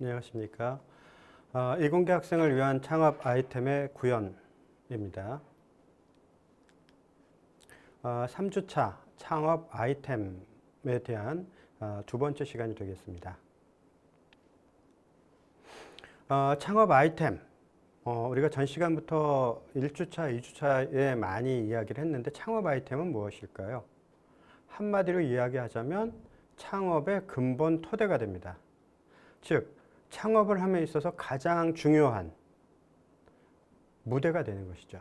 안녕하십니까. 어, 이공계 학생을 위한 창업 아이템의 구현입니다. 어, 3주차 창업 아이템에 대한 어, 두 번째 시간이 되겠습니다. 어, 창업 아이템. 어, 우리가 전 시간부터 1주차, 2주차에 많이 이야기를 했는데 창업 아이템은 무엇일까요? 한마디로 이야기하자면 창업의 근본 토대가 됩니다. 즉, 창업을 함에 있어서 가장 중요한 무대가 되는 것이죠.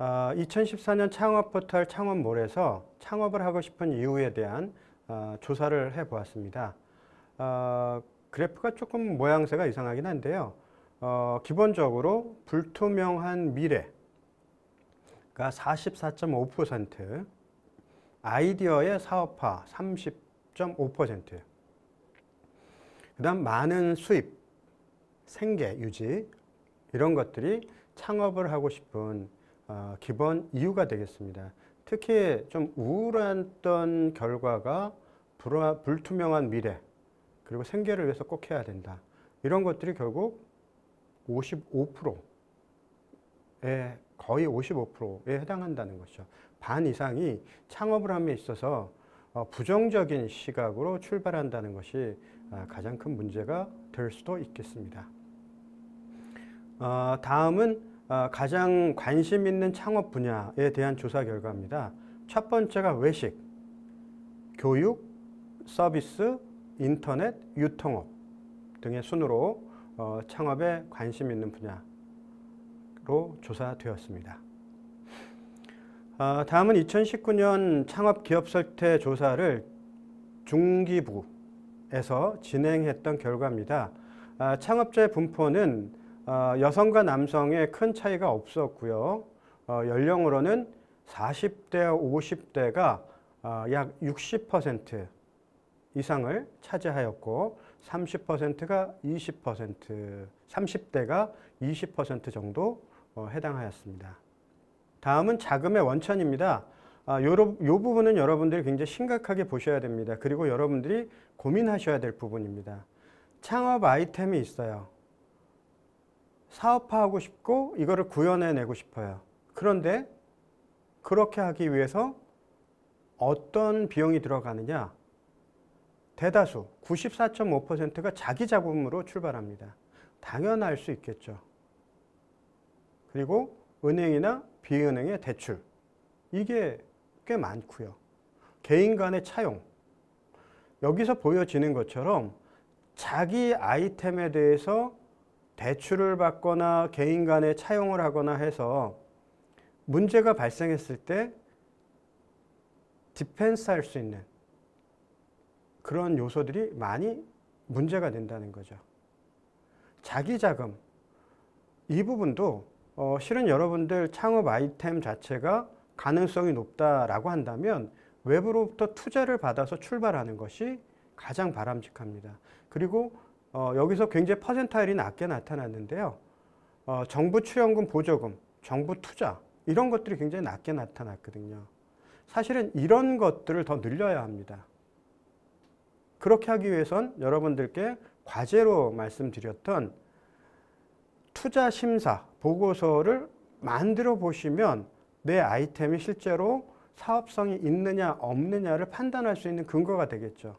어, 2014년 창업 포털 창업몰에서 창업을 하고 싶은 이유에 대한 어, 조사를 해 보았습니다. 어, 그래프가 조금 모양새가 이상하긴 한데요. 어, 기본적으로 불투명한 미래가 44.5%, 아이디어의 사업화 30.5%, 그 다음 많은 수입, 생계 유지 이런 것들이 창업을 하고 싶은 어, 기본 이유가 되겠습니다. 특히 좀 우울했던 결과가 불투명한 미래 그리고 생계를 위해서 꼭 해야 된다. 이런 것들이 결국 55%에 거의 55%에 해당한다는 것이죠. 반 이상이 창업을 함에 있어서 어, 부정적인 시각으로 출발한다는 것이 아, 가장 큰 문제가 될 수도 있겠습니다. 어, 다음은 어, 가장 관심 있는 창업 분야에 대한 조사 결과입니다. 첫 번째가 외식, 교육, 서비스, 인터넷, 유통업 등의 순으로 어, 창업에 관심 있는 분야로 조사되었습니다. 어, 다음은 2019년 창업 기업 설태 조사를 중기부에서 진행했던 결과입니다. 아, 창업자의 분포는 어, 여성과 남성의 큰 차이가 없었고요. 어, 연령으로는 40대와 50대가 어, 약60% 이상을 차지하였고 30%가 20%, 30대가 20% 정도 어, 해당하였습니다. 다음은 자금의 원천입니다. 아, 요, 요 부분은 여러분들이 굉장히 심각하게 보셔야 됩니다. 그리고 여러분들이 고민하셔야 될 부분입니다. 창업 아이템이 있어요. 사업화하고 싶고 이거를 구현해내고 싶어요. 그런데 그렇게 하기 위해서 어떤 비용이 들어가느냐? 대다수 94.5%가 자기 자금으로 출발합니다. 당연할 수 있겠죠. 그리고 은행이나 비은행의 대출 이게 꽤 많고요. 개인 간의 차용 여기서 보여지는 것처럼 자기 아이템에 대해서 대출을 받거나 개인 간에 차용을 하거나 해서 문제가 발생했을 때 디펜스 할 수 있는 그런 요소들이 많이 문제가 된다는 거죠. 자기 자금 이 부분도 어, 실은 여러분들 창업 아이템 자체가 가능성이 높다라고 한다면 외부로부터 투자를 받아서 출발하는 것이 가장 바람직합니다. 그리고 어, 여기서 굉장히 퍼센타일이 낮게 나타났는데요. 어, 정부 출연금 보조금, 정부 투자 이런 것들이 굉장히 낮게 나타났거든요. 사실은 이런 것들을 더 늘려야 합니다. 그렇게 하기 위해선 여러분들께 과제로 말씀드렸던 투자 심사 보고서를 만들어 보시면 내 아이템이 실제로 사업성이 있느냐 없느냐를 판단할 수 있는 근거가 되겠죠.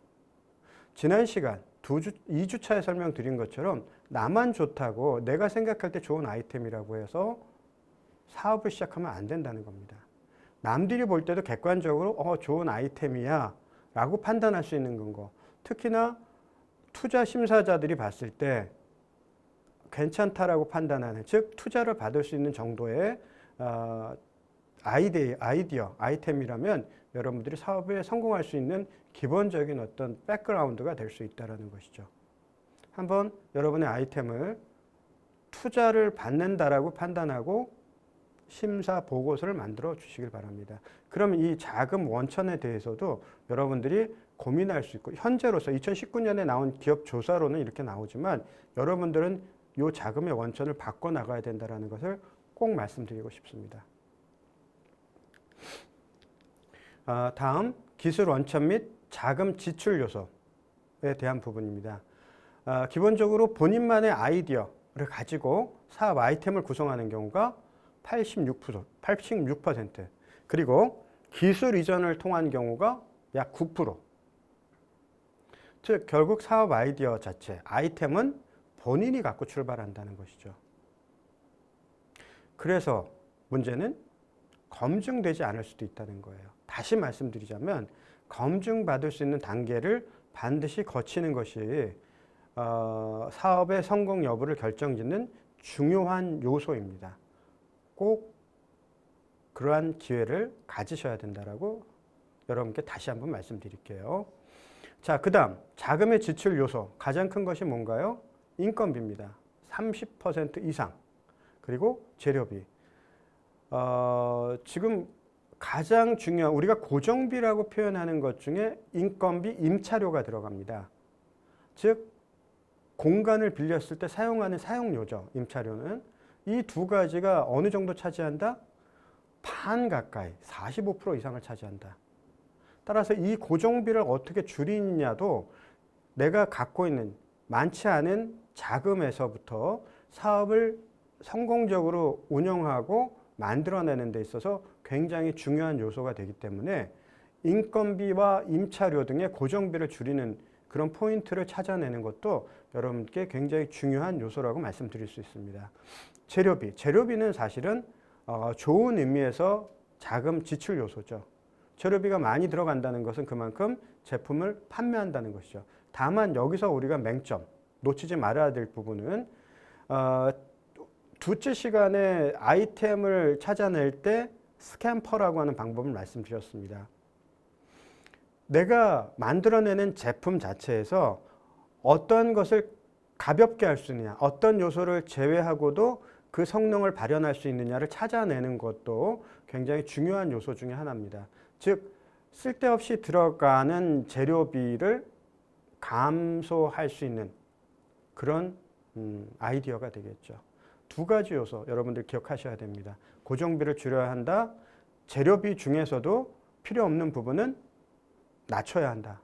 지난 시간 두 주, 2주차에 설명드린 것처럼 나만 좋다고 내가 생각할 때 좋은 아이템이라고 해서 사업을 시작하면 안 된다는 겁니다. 남들이 볼 때도 객관적으로 어, 좋은 아이템이야 라고 판단할 수 있는 근거. 특히나 투자 심사자들이 봤을 때 괜찮다라고 판단하는, 즉, 투자를 받을 수 있는 정도의 어, 아이디어, 아이디어, 아이템이라면 여러분들이 사업에 성공할 수 있는 기본적인 어떤 백그라운드가 될 수 있다는 것이죠. 한번 여러분의 아이템을 투자를 받는다라고 판단하고 심사 보고서를 만들어 주시길 바랍니다. 그럼 이 자금 원천에 대해서도 여러분들이 고민할 수 있고 현재로서 2019년에 나온 기업 조사로는 이렇게 나오지만 여러분들은 이 자금의 원천을 바꿔 나가야 된다는 것을 꼭 말씀드리고 싶습니다. 어, 다음 기술 원천 및 자금 지출 요소에 대한 부분입니다. 어, 기본적으로 본인만의 아이디어를 가지고 사업 아이템을 구성하는 경우가 86%, 86% 그리고 기술 이전을 통한 경우가 약 9%. 즉 결국 사업 아이디어 자체, 아이템은 본인이 갖고 출발한다는 것이죠. 그래서 문제는 검증되지 않을 수도 있다는 거예요. 다시 말씀드리자면 검증받을 수 있는 단계를 반드시 거치는 것이 어, 사업의 성공 여부를 결정짓는 중요한 요소입니다. 꼭 그러한 기회를 가지셔야 된다라고 여러분께 다시 한번 말씀드릴게요. 자, 그 다음 자금의 지출 요소 가장 큰 것이 뭔가요? 인건비입니다. 30% 이상. 그리고 재료비. 어, 지금 가장 중요한 우리가 고정비라고 표현하는 것 중에 인건비, 임차료가 들어갑니다. 즉 공간을 빌렸을 때 사용하는 사용료죠. 임차료는 이 두 가지가 어느 정도 차지한다? 반 가까이 45% 이상을 차지한다. 따라서 이 고정비를 어떻게 줄이느냐도 내가 갖고 있는 많지 않은 자금에서부터 사업을 성공적으로 운영하고 만들어내는 데 있어서 굉장히 중요한 요소가 되기 때문에 인건비와 임차료 등의 고정비를 줄이는 그런 포인트를 찾아내는 것도 여러분께 굉장히 중요한 요소라고 말씀드릴 수 있습니다. 재료비. 재료비는 사실은 어, 좋은 의미에서 자금 지출 요소죠. 재료비가 많이 들어간다는 것은 그만큼 제품을 판매한다는 것이죠. 다만 여기서 우리가 맹점, 놓치지 말아야 될 부분은 어, 두째 시간에 아이템을 찾아낼 때 스캠퍼라고 하는 방법을 말씀드렸습니다. 내가 만들어내는 제품 자체에서 어떤 것을 가볍게 할 수 있느냐, 어떤 요소를 제외하고도 그 성능을 발현할 수 있느냐를 찾아내는 것도 굉장히 중요한 요소 중에 하나입니다. 즉, 쓸데없이 들어가는 재료비를 감소할 수 있는 그런 음, 아이디어가 되겠죠. 두 가지 요소 여러분들 기억하셔야 됩니다. 고정비를 줄여야 한다. 재료비 중에서도 필요 없는 부분은 낮춰야 한다.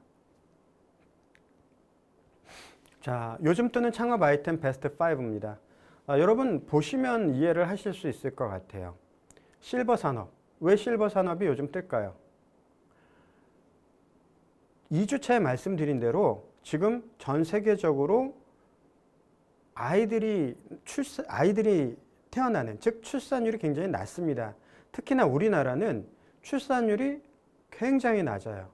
자, 요즘 뜨는 창업 아이템 베스트 5입니다. 아, 여러분 보시면 이해를 하실 수 있을 것 같아요. 실버 산업. 왜 실버 산업이 요즘 뜰까요? 2주차에 말씀드린 대로 지금 전 세계적으로 아이들이 출산 아이들이 태어나는 즉 출산율이 굉장히 낮습니다. 특히나 우리나라는 출산율이 굉장히 낮아요.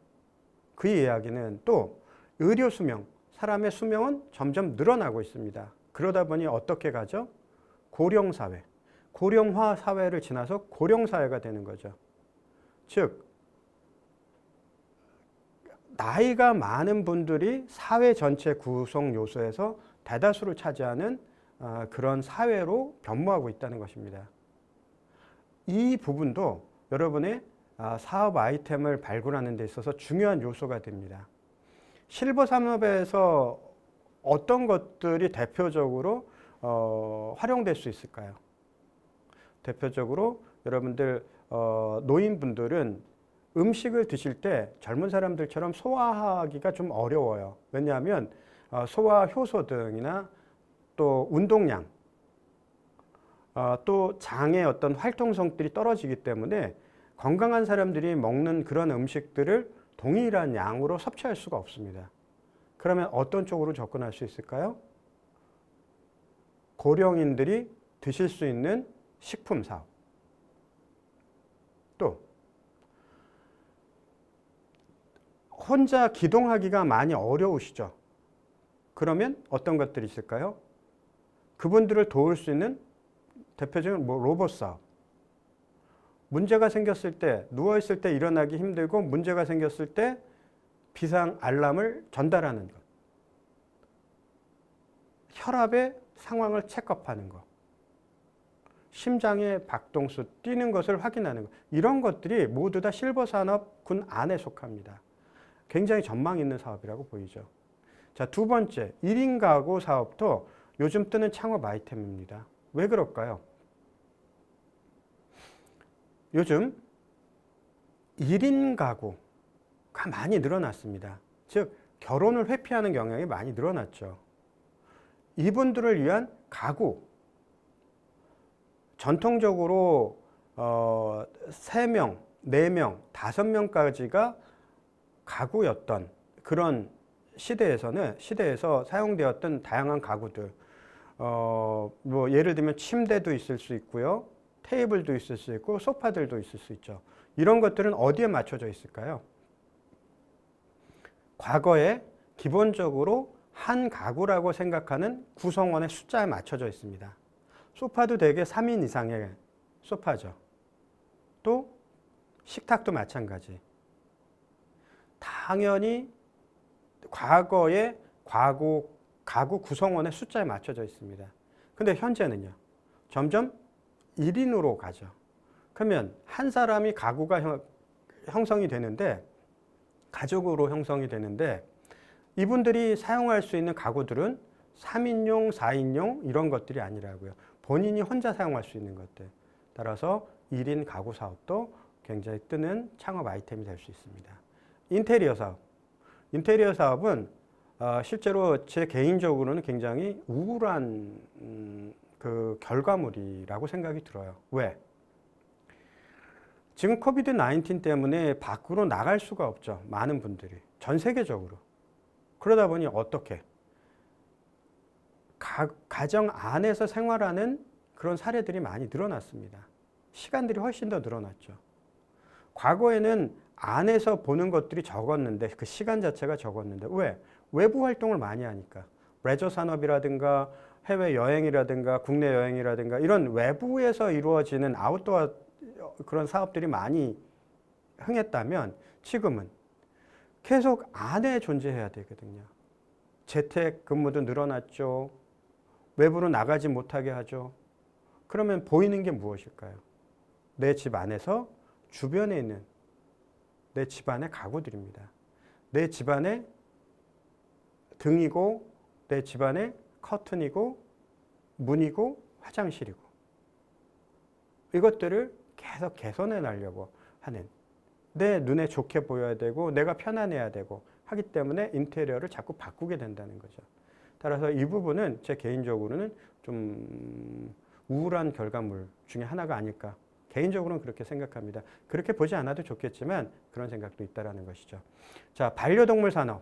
그 이야기는 또 의료 수명, 사람의 수명은 점점 늘어나고 있습니다. 그러다 보니 어떻게 가죠? 고령 사회, 고령화 사회를 지나서 고령 사회가 되는 거죠. 즉 나이가 많은 분들이 사회 전체 구성 요소에서 대다수를 차지하는 어, 그런 사회로 변모하고 있다는 것입니다. 이 부분도 여러분의 아, 사업 아이템을 발굴하는 데 있어서 중요한 요소가 됩니다. 실버 산업에서 어떤 것들이 대표적으로 어, 활용될 수 있을까요? 대표적으로 여러분들 어, 노인분들은 음식을 드실 때 젊은 사람들처럼 소화하기가 좀 어려워요. 왜냐하면 어, 소화 효소 등이나 또 운동량, 어, 또 장의 어떤 활동성들이 떨어지기 때문에 건강한 사람들이 먹는 그런 음식들을 동일한 양으로 섭취할 수가 없습니다. 그러면 어떤 쪽으로 접근할 수 있을까요? 고령인들이 드실 수 있는 식품 사업. 또 혼자 기동하기가 많이 어려우시죠. 그러면 어떤 것들이 있을까요? 그분들을 도울 수 있는 대표적인 뭐 로봇 사업. 문제가 생겼을 때, 누워있을 때 일어나기 힘들고 문제가 생겼을 때 비상 알람을 전달하는 것. 혈압의 상황을 체크하는 것. 심장의 박동수 뛰는 것을 확인하는 것. 이런 것들이 모두 다 실버 산업군 안에 속합니다. 굉장히 전망 있는 사업이라고 보이죠. 자, 두 번째, 1인 가구 사업도 요즘 뜨는 창업 아이템입니다. 왜 그럴까요? 요즘 1인 가구가 많이 늘어났습니다. 즉, 결혼을 회피하는 경향이 많이 늘어났죠. 이분들을 위한 가구. 전통적으로 어, 3명, 4명, 5명까지가 가구였던 그런 시대에서는 시대에서 사용되었던 다양한 가구들 어, 뭐 예를 들면 침대도 있을 수 있고요. 테이블도 있을 수 있고 소파들도 있을 수 있죠. 이런 것들은 어디에 맞춰져 있을까요? 과거에 기본적으로 한 가구라고 생각하는 구성원의 숫자에 맞춰져 있습니다. 소파도 대개 3인 이상의 소파죠. 또 식탁도 마찬가지. 당연히 과거의 과거 가구 구성원의 숫자에 맞춰져 있습니다. 근데 현재는요. 점점 1인으로 가죠. 그러면 한 사람이 가구가 형, 형성이 되는데 가족으로 형성이 되는데 이분들이 사용할 수 있는 가구들은 3인용, 4인용 이런 것들이 아니라고요. 본인이 혼자 사용할 수 있는 것들. 따라서 1인 가구 사업도 굉장히 뜨는 창업 아이템이 될 수 있습니다. 인테리어 사업. 인테리어 사업은 어, 실제로 제 개인적으로는 굉장히 우울한 음, 그 결과물이라고 생각이 들어요. 왜? 지금 코비드 19 때문에 밖으로 나갈 수가 없죠. 많은 분들이 전 세계적으로. 그러다 보니 어떻게 가, 가정 안에서 생활하는 그런 사례들이 많이 늘어났습니다. 시간들이 훨씬 더 늘어났죠. 과거에는 안에서 보는 것들이 적었는데 그 시간 자체가 적었는데 왜? 외부 활동을 많이 하니까 레저 산업이라든가 해외 여행이라든가 국내 여행이라든가 이런 외부에서 이루어지는 아웃도어 그런 사업들이 많이 흥했다면 지금은 계속 안에 존재해야 되거든요. 재택 근무도 늘어났죠. 외부로 나가지 못하게 하죠. 그러면 보이는 게 무엇일까요? 내 집 안에서 주변에 있는 내 집안의 가구들입니다. 내 집안의 등이고 내 집안의 커튼이고 문이고 화장실이고 이것들을 계속 개선해 나려고 하는 내 눈에 좋게 보여야 되고 내가 편안해야 되고 하기 때문에 인테리어를 자꾸 바꾸게 된다는 거죠. 따라서 이 부분은 제 개인적으로는 좀 우울한 결과물 중에 하나가 아닐까. 개인적으로는 그렇게 생각합니다. 그렇게 보지 않아도 좋겠지만 그런 생각도 있다라는 것이죠. 자, 반려동물 산업.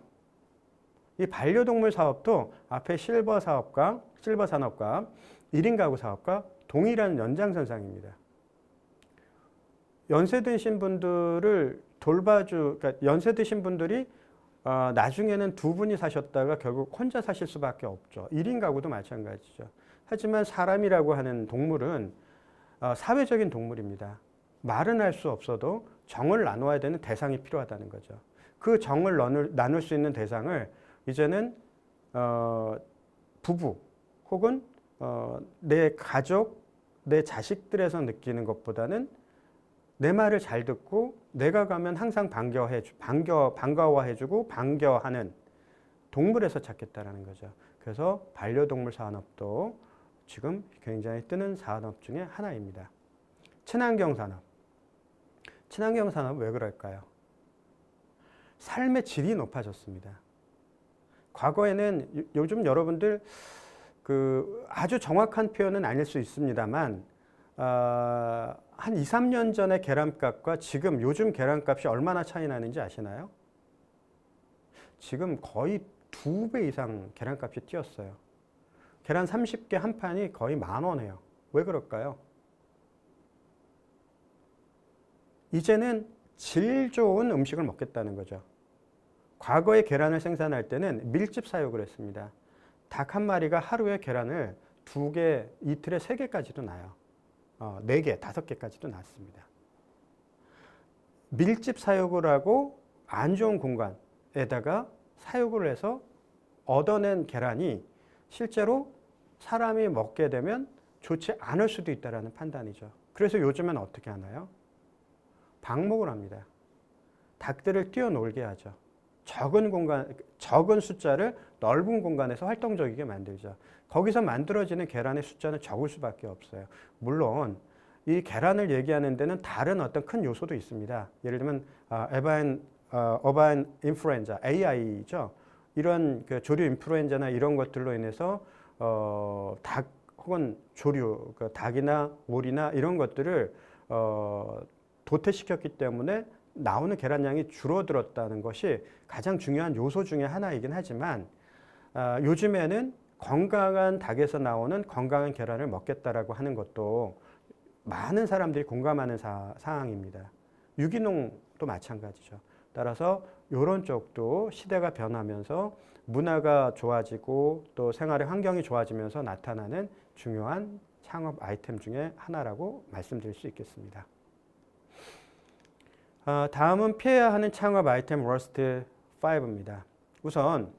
이 반려동물 사업도 앞에 실버 사업과 실버 산업과 1인 가구 사업과 동일한 연장선상입니다. 연세 드신 분들을 돌봐주, 그러니까 연세 드신 분들이 어, 나중에는 두 분이 사셨다가 결국 혼자 사실 수밖에 없죠. 1인 가구도 마찬가지죠. 하지만 사람이라고 하는 동물은 어, 사회적인 동물입니다. 말은 할 수 없어도 정을 나눠야 되는 대상이 필요하다는 거죠. 그 정을 나눌, 나눌 수 있는 대상을 이제는 어, 부부 혹은 어, 내 가족, 내 자식들에서 느끼는 것보다는 내 말을 잘 듣고 내가 가면 항상 반겨해 반겨 반가워해주고 반겨하는 동물에서 찾겠다라는 거죠. 그래서 반려동물 산업도 지금 굉장히 뜨는 산업 중에 하나입니다. 친환경 산업. 친환경 산업 왜 그럴까요? 삶의 질이 높아졌습니다. 과거에는 요즘 여러분들 그 아주 정확한 표현은 아닐 수 있습니다만 어, 한 2, 3년 전의 계란값과 지금 요즘 계란값이 얼마나 차이 나는지 아시나요? 지금 거의 두 배 이상 계란값이 뛰었어요. 계란 30개 한 판이 거의 만 원이에요. 왜 그럴까요? 이제는 질 좋은 음식을 먹겠다는 거죠. 과거에 계란을 생산할 때는 밀집 사육을 했습니다. 닭 한 마리가 하루에 계란을 두 개, 이틀에 세 개까지도 나요. 어, 네 개, 다섯 개까지도 났습니다. 밀집 사육을 하고 안 좋은 공간에다가 사육을 해서 얻어낸 계란이 실제로 사람이 먹게 되면 좋지 않을 수도 있다는 판단이죠. 그래서 요즘엔 어떻게 하나요? 방목을 합니다. 닭들을 뛰어놀게 하죠. 적은 공간, 적은 숫자를 넓은 공간에서 활동적이게 만들죠. 거기서 만들어지는 계란의 숫자는 적을 수밖에 없어요. 물론 이 계란을 얘기하는 데는 다른 어떤 큰 요소도 있습니다. 예를 들면 아, 에바인 어, 어바인 인플루엔자 AI죠. 이런 그 조류 인플루엔자나 이런 것들로 인해서 어, 닭 혹은 조류, 그 닭이나 오리나 이런 것들을 어, 도태시켰기 때문에 나오는 계란량이 줄어들었다는 것이 가장 중요한 요소 중에 하나이긴 하지만 아, 요즘에는 건강한 닭에서 나오는 건강한 계란을 먹겠다라고 하는 것도 많은 사람들이 공감하는 사, 사항입니다. 유기농도 마찬가지죠. 따라서 이런 쪽도 시대가 변하면서 문화가 좋아지고 또 생활의 환경이 좋아지면서 나타나는 중요한 창업 아이템 중에 하나라고 말씀드릴 수 있겠습니다. 아, 다음은 피해야 하는 창업 아이템 워스트 5입니다. 우선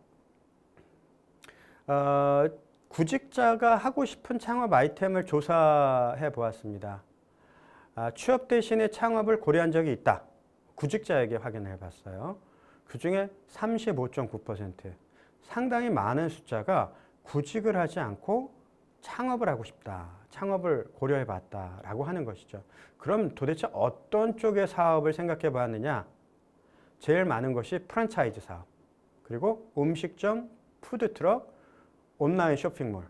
어, 구직자가 하고 싶은 창업 아이템을 조사해 보았습니다. 아, 취업 대신에 창업을 고려한 적이 있다. 구직자에게 확인해 봤어요. 그 중에 35.9% 상당히 많은 숫자가 구직을 하지 않고 창업을 하고 싶다. 창업을 고려해 봤다 라고 하는 것이죠. 그럼 도대체 어떤 쪽의 사업을 생각해 봤느냐? 제일 많은 것이 프랜차이즈 사업, 그리고 음식점, 푸드트럭, 온라인 쇼핑몰,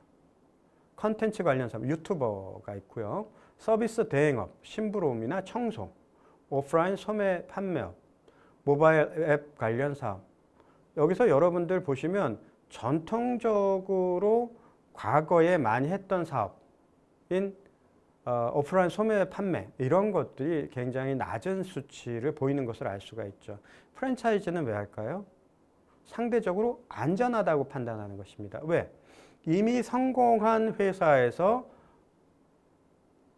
컨텐츠 관련 사업, 유튜버가 있고요. 서비스 대행업, 심부름이나 청소, 오프라인 소매 판매업, 모바일 앱 관련 사업. 여기서 여러분들 보시면 전통적으로 과거에 많이 했던 사업인 어, 오프라인 소매 판매 이런 것들이 굉장히 낮은 수치를 보이는 것을 알 수가 있죠. 프랜차이즈는 왜 할까요? 상대적으로 안전하다고 판단하는 것입니다. 왜? 이미 성공한 회사에서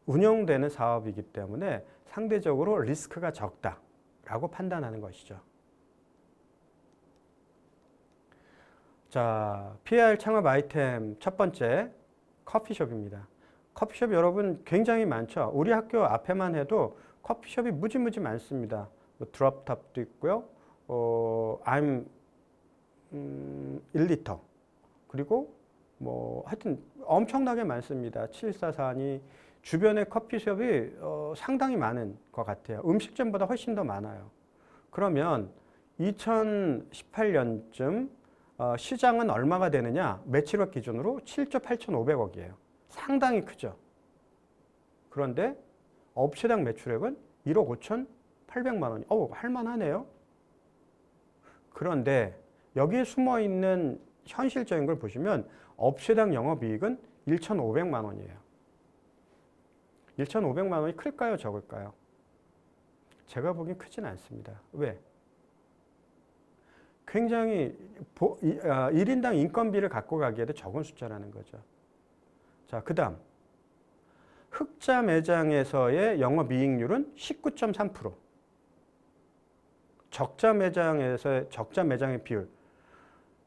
운영되는 사업이기 때문에 상대적으로 리스크가 적다라고 판단하는 것이죠. 자, PR 창업 아이템 첫 번째 커피숍입니다. 커피숍 여러분 굉장히 많죠. 우리 학교 앞에만 해도 커피숍이 무지무지 많습니다. 뭐 드롭탑도 있고요. 어, I'm 음, 1리터 그리고 뭐 하여튼 엄청나게 많습니다. 744니 주변에 커피숍이 어, 상당히 많은 것 같아요. 음식점보다 훨씬 더 많아요. 그러면 2018년쯤 어, 시장은 얼마가 되느냐? 매출액 기준으로 7조 8,500억이에요. 상당히 크죠. 그런데 업체당 매출액은 1억 5,800만 원이. 어, 할만하네요. 그런데 여기에 숨어 있는 현실적인 걸 보시면 업체당 영업이익은 1,500만 원이에요. 1,500만 원이 클까요, 적을까요? 제가 보기엔 크진 않습니다. 왜? 굉장히 보, 이, 아, 1인당 인건비를 갖고 가기에도 적은 숫자라는 거죠. 자, 그 다음. 흑자 매장에서의 영업이익률은 19.3%. 적자 매장에서의 적자 매장의 비율.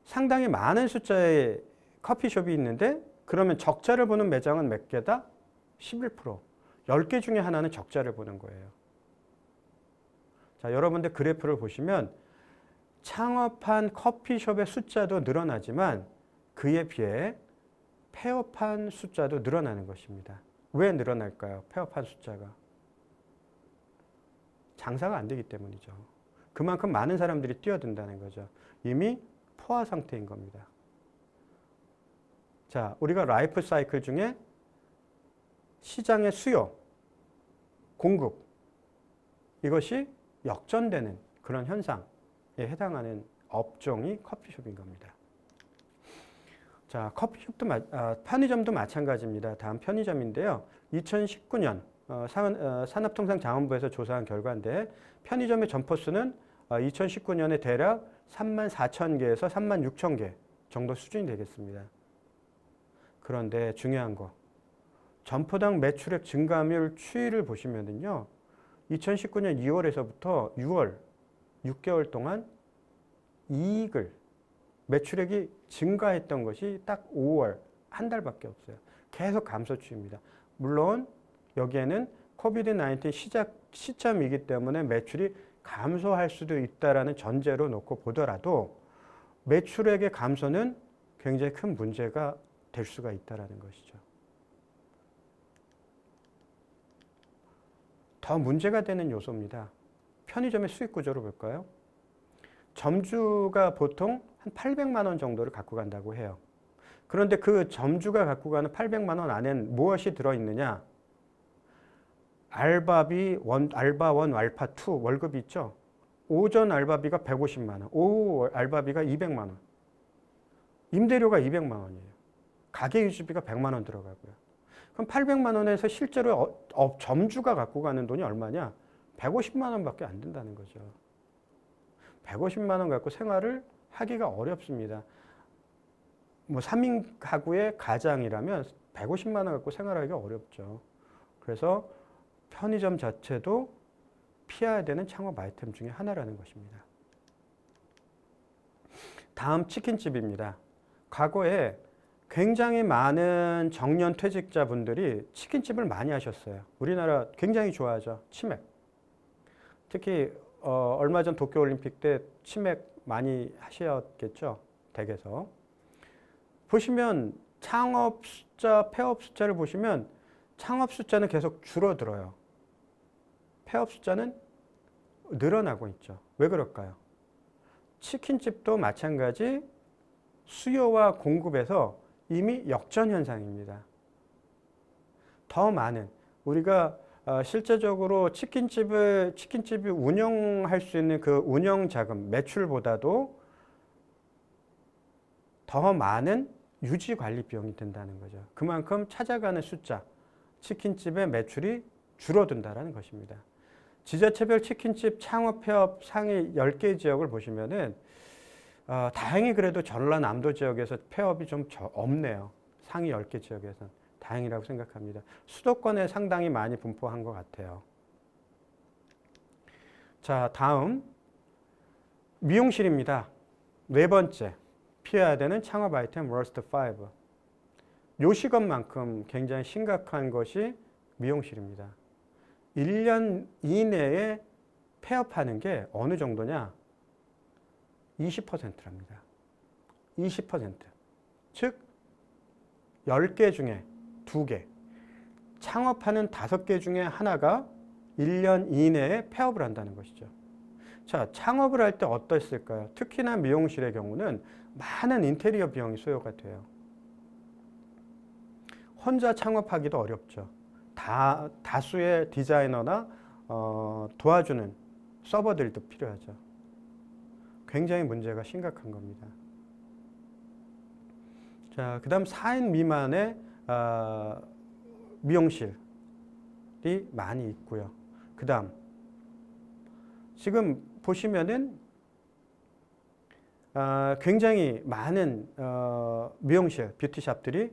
상당히 많은 숫자의 커피숍이 있는데 그러면 적자를 보는 매장은 몇 개다? 11%. 10개 중에 하나는 적자를 보는 거예요. 자, 여러분들 그래프를 보시면 창업한 커피숍의 숫자도 늘어나지만 그에 비해 폐업한 숫자도 늘어나는 것입니다. 왜 늘어날까요? 폐업한 숫자가. 장사가 안 되기 때문이죠. 그만큼 많은 사람들이 뛰어든다는 거죠. 이미 포화 상태인 겁니다. 자, 우리가 라이프 사이클 중에 시장의 수요, 공급, 이것이 역전되는 그런 현상, 해당하는 업종이 커피숍인 겁니다. 자, 커피숍도 마, 아, 편의점도 마찬가지입니다. 다음 편의점인데요. 2019년 어, 산, 어, 산업통상자원부에서 조사한 결과인데 편의점의 점포 수는 어, 2019년에 대략 3만 4천 개에서 3만 6천 개 정도 수준이 되겠습니다. 그런데 중요한 거 점포당 매출액 증가율 추이를 보시면은요. 2019년 2월에서부터 6월 6개월 동안 이익을 매출액이 증가했던 것이 딱 5월 한 달밖에 없어요. 계속 감소 추입니다. 물론 여기에는 코비드 19 시작 시점이기 때문에 매출이 감소할 수도 있다라는 전제로 놓고 보더라도 매출액의 감소는 굉장히 큰 문제가 될 수가 있다라는 것이죠. 더 문제가 되는 요소입니다. 편의점의 수익 구조를 볼까요? 점주가 보통 한 800만 원 정도를 갖고 간다고 해요. 그런데 그 점주가 갖고 가는 800만 원 안엔 무엇이 들어 있느냐? 알바비 원 알바 원 알파 2 월급이 있죠. 오전 알바비가 150만 원, 오후 알바비가 200만 원. 임대료가 200만 원이에요. 가게 유지비가 100만 원 들어가고요. 그럼 800만 원에서 실제로 어, 어, 점주가 갖고 가는 돈이 얼마냐? 150만 원밖에 안 된다는 거죠. 150만 원 갖고 생활을 하기가 어렵습니다. 뭐 3인 가구의 가장이라면 150만 원 갖고 생활하기가 어렵죠. 그래서 편의점 자체도 피해야 되는 창업 아이템 중에 하나라는 것입니다. 다음 치킨집입니다. 과거에 굉장히 많은 정년 퇴직자분들이 치킨집을 많이 하셨어요. 우리나라 굉장히 좋아하죠. 치맥. 특히 어, 얼마 전 도쿄올림픽 때 치맥 많이 하셨겠죠. 댁에서. 보시면 창업 숫자, 폐업 숫자를 보시면 창업 숫자는 계속 줄어들어요. 폐업 숫자는 늘어나고 있죠. 왜 그럴까요? 치킨집도 마찬가지 수요와 공급에서 이미 역전 현상입니다. 더 많은 우리가 어, 실제적으로 치킨집을 치킨집이 운영할 수 있는 그 운영 자금 매출보다도 더 많은 유지 관리 비용이 든다는 거죠. 그만큼 찾아가는 숫자 치킨집의 매출이 줄어든다라는 것입니다. 지자체별 치킨집 창업 폐업 상위 10개 지역을 보시면은 어, 다행히 그래도 전라남도 지역에서 폐업이 좀 저- 없네요. 상위 10개 지역에서 다행이라고 생각합니다. 수도권에 상당히 많이 분포한 것 같아요. 자, 다음 미용실입니다. 네 번째 피해야 되는 창업 아이템 워스트 5. 요식업만큼 굉장히 심각한 것이 미용실입니다. 1년 이내에 폐업하는 게 어느 정도냐? 20%랍니다. 20%. 즉 10개 중에 2개. 창업하는 5개 중에 하나가 1년 이내에 폐업을 한다는 것이죠. 자, 창업을 할 때 어땠을까요? 특히나 미용실의 경우는 많은 인테리어 비용이 소요가 돼요. 혼자 창업하기도 어렵죠. 다, 다수의 디자이너나 어, 도와주는 서버들도 필요하죠. 굉장히 문제가 심각한 겁니다. 자, 그 다음 4인 미만의 어, 미용실이 많이 있고요. 그 다음, 지금 보시면은 어, 굉장히 많은 어, 미용실, 뷰티샵들이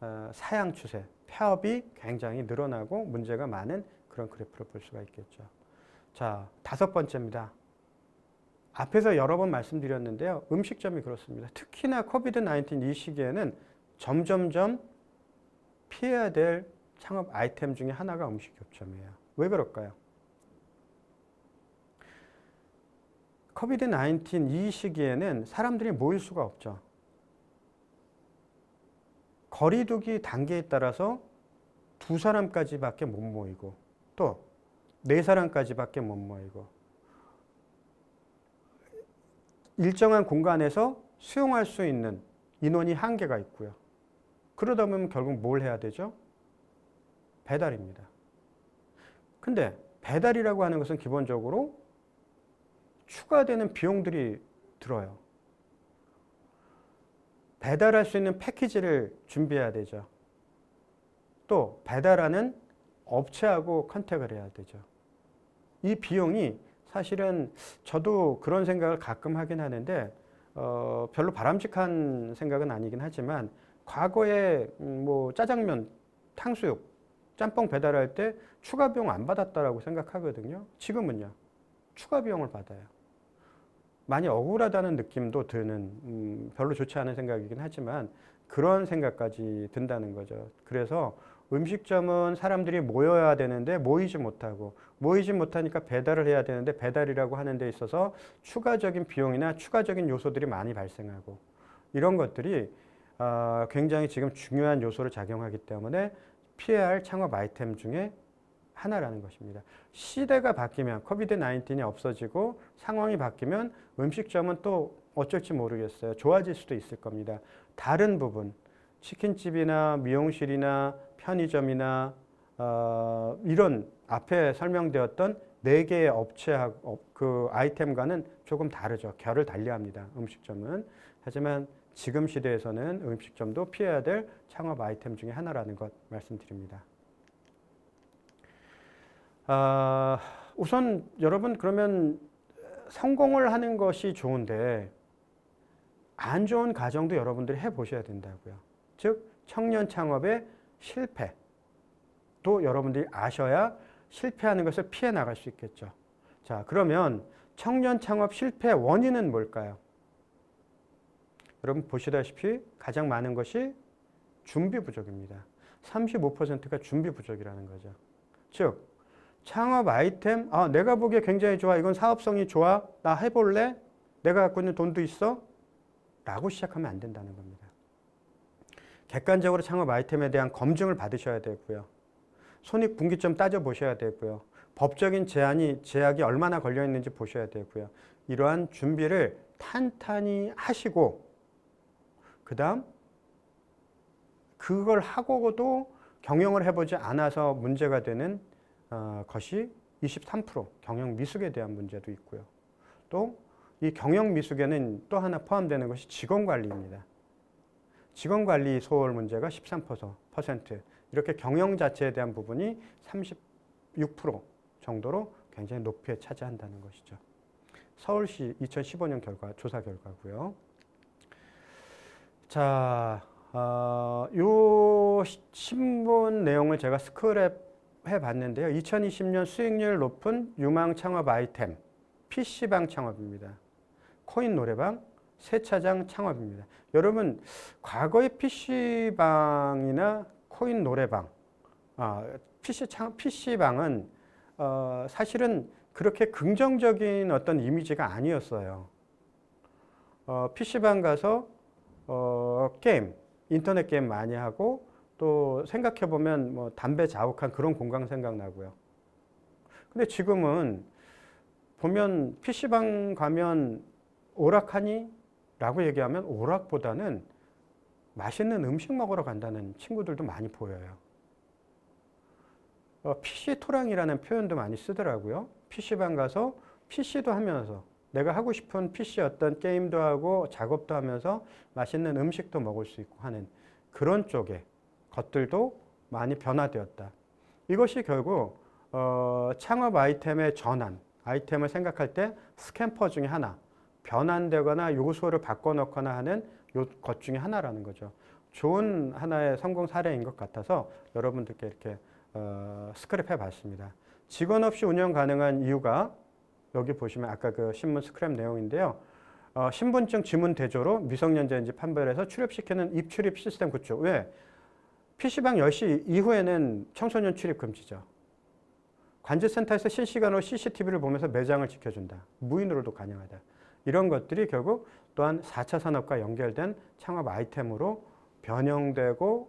어, 사양 추세, 폐업이 굉장히 늘어나고 문제가 많은 그런 그래프를 볼 수가 있겠죠. 자, 다섯 번째입니다. 앞에서 여러 번 말씀드렸는데요. 음식점이 그렇습니다. 특히나 코비드 19이 시기에는 점점점 피해야 될 창업 아이템 중에 하나가 음식점이에요. 왜 그럴까요? 코비드 19이 시기에는 사람들이 모일 수가 없죠. 거리두기 단계에 따라서 두 사람까지밖에 못 모이고 또 네 사람까지밖에 못 모이고 일정한 공간에서 수용할 수 있는 인원이 한계가 있고요. 그러다 보면 결국 뭘 해야 되죠? 배달입니다. 근데 배달이라고 하는 것은 기본적으로 추가되는 비용들이 들어요. 배달할 수 있는 패키지를 준비해야 되죠. 또 배달하는 업체하고 컨택을 해야 되죠. 이 비용이 사실은 저도 그런 생각을 가끔 하긴 하는데 어, 별로 바람직한 생각은 아니긴 하지만 과거에 음, 뭐 짜장면, 탕수육, 짬뽕 배달할 때 추가 비용 안 받았다라고 생각하거든요. 지금은요. 추가 비용을 받아요. 많이 억울하다는 느낌도 드는 음, 별로 좋지 않은 생각이긴 하지만 그런 생각까지 든다는 거죠. 그래서 음식점은 사람들이 모여야 되는데 모이지 못하고 모이지 못하니까 배달을 해야 되는데 배달이라고 하는 데 있어서 추가적인 비용이나 추가적인 요소들이 많이 발생하고 이런 것들이 어, 굉장히 지금 중요한 요소를 작용하기 때문에 피해야 할 창업 아이템 중에 하나라는 것입니다. 시대가 바뀌면 코비드 19이 없어지고 상황이 바뀌면 음식점은 또 어쩔지 모르겠어요. 좋아질 수도 있을 겁니다. 다른 부분 치킨집이나 미용실이나 편의점이나 어, 이런 앞에 설명되었던 네 개의 업체하고 그 아이템과는 조금 다르죠. 결을 달리합니다. 음식점은 하지만 지금 시대에서는 음식점도 피해야 될 창업 아이템 중에 하나라는 것 말씀드립니다. 아, 우선 여러분 그러면 성공을 하는 것이 좋은데 안 좋은 가정도 여러분들이 해보셔야 된다고요. 즉 청년 창업의 실패 또 여러분들이 아셔야 실패하는 것을 피해 나갈 수 있겠죠. 자 그러면 청년 창업 실패 원인은 뭘까요? 여러분 보시다시피 가장 많은 것이 준비 부족입니다. 35%가 준비 부족이라는 거죠. 즉 창업 아이템, 아, 내가 보기에 굉장히 좋아. 이건 사업성이 좋아. 나 해볼래? 내가 갖고 있는 돈도 있어? 라고 시작하면 안 된다는 겁니다. 객관적으로 창업 아이템에 대한 검증을 받으셔야 되고요. 손익분기점 따져보셔야 되고요. 법적인 제한이, 제약이 얼마나 걸려 있는지 보셔야 되고요. 이러한 준비를 탄탄히 하시고, 그 다음, 그걸 하고도 경영을 해보지 않아서 문제가 되는 어, 것이 23% 경영 미숙에 대한 문제도 있고요. 또 이 경영 미숙에는 또 하나 포함되는 것이 직원 관리입니다. 직원 관리 소홀 문제가 13% 이렇게 경영 자체에 대한 부분이 36% 정도로 굉장히 높이 차지한다는 것이죠. 서울시 2015년 결과 조사 결과고요. 자, 어, 요 신문 내용을 제가 스크랩 해봤는데요. 2020년 수익률 높은 유망 창업 아이템 PC방 창업입니다. 코인 노래방, 세차장 창업입니다. 여러분 과거의 PC방이나 코인 노래방, 아, PC 창 PC방은 어, 사실은 그렇게 긍정적인 어떤 이미지가 아니었어요. 어, PC방 가서 어, 게임, 인터넷 게임 많이 하고 또 생각해 보면 뭐 담배 자욱한 그런 공간 생각나고요. 근데 지금은 보면 PC방 가면 오락하니? 라고 얘기하면 오락보다는 맛있는 음식 먹으러 간다는 친구들도 많이 보여요. 어, PC 토랑이라는 표현도 많이 쓰더라고요. PC방 가서 PC도 하면서 내가 하고 싶은 PC 어떤 게임도 하고 작업도 하면서 맛있는 음식도 먹을 수 있고 하는 그런 쪽에 것들도 많이 변화되었다. 이것이 결국 어, 창업 아이템의 전환, 아이템을 생각할 때 스캠퍼 중에 하나, 변환되거나 요소를 바꿔놓거나 하는 것 중에 하나라는 거죠. 좋은 하나의 성공 사례인 것 같아서 여러분들께 이렇게 어, 스크랩 해 봤습니다. 직원 없이 운영 가능한 이유가 여기 보시면 아까 그 신문 스크랩 내용인데요. 어, 신분증 지문 대조로 미성년자인지 판별해서 출입시키는 입출입 시스템 구축. 왜? PC방 10시 이후에는 청소년 출입 금지죠. 관제센터에서 실시간으로 CCTV를 보면서 매장을 지켜준다. 무인으로도 가능하다. 이런 것들이 결국 또한 4차 산업과 연결된 창업 아이템으로 변형되고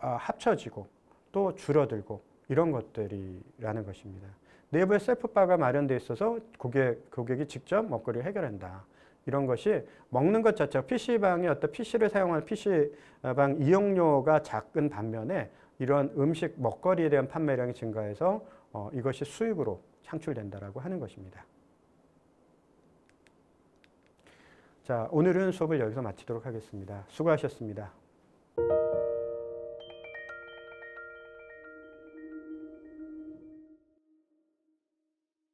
아, 합쳐지고 또 줄어들고 이런 것들이라는 것입니다. 내부에 셀프바가 마련되어 있어서 고객, 고객이 직접 먹거리를 해결한다. 이런 것이 먹는 것 자체가 PC방이 어떤 PC를 사용하는 PC방 이용료가 작은 반면에 이런 음식 먹거리에 대한 판매량이 증가해서 어, 이것이 수익으로 창출된다라고 하는 것입니다. 자, 오늘은 수업을 여기서 마치도록 하겠습니다. 수고하셨습니다.